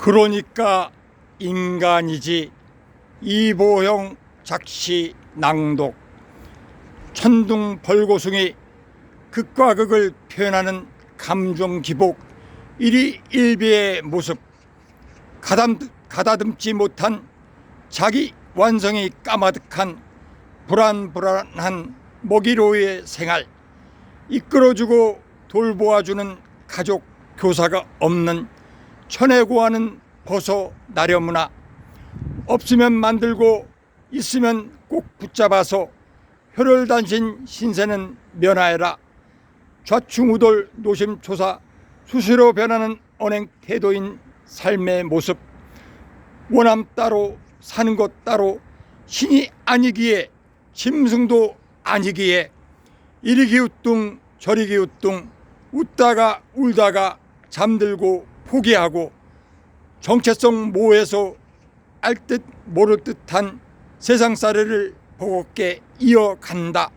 그러니까 인간이지 이보형 작시 낭독. 천둥 벌고숭이 극과 극을 표현하는 감정 기복 일이 일비의 모습. 가담, 가다듬지 못한 자기 완성이 까마득한 불안불안한 먹이로의 생활. 이끌어주고 돌보아주는 가족 교사가 없는 천혜고하는 벗어 나려무나. 없으면 만들고 있으면 꼭 붙잡아서 혈혈단신 신세는 면하여라. 좌충우돌 노심초사 수시로 변하는 언행 태도인 삶의 모습. 원함 따로 사는 것 따로 신이 아니기에 짐승도 아니기에. 이리 기우뚱 저리 기우뚱 웃다가 울다가 잠들고 포기하고 정체성 모호해서 알듯 모를 듯한 세상살이를 버겁게 이어간다.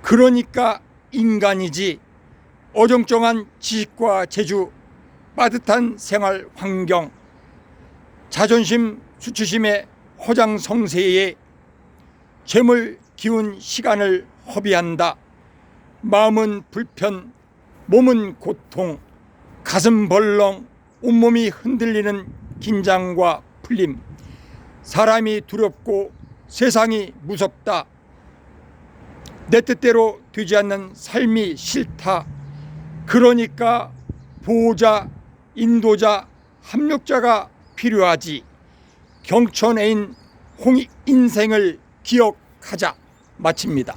그러니까 인간이지 어정쩡한 지식과 재주, 빠듯한 생활 환경, 자존심, 수치심의 허장성세에 재물 기운 시간을 허비한다. 마음은 불편, 몸은 고통, 가슴 벌렁, 온몸이 흔들리는 긴장과 풀림. 사람이 두렵고 세상이 무섭다. 내 뜻대로 되지 않는 삶이 싫다. 그러니까 보호자, 인도자, 합력자가 필요하지. 경천애인 홍 인생을 기억하자. 마칩니다.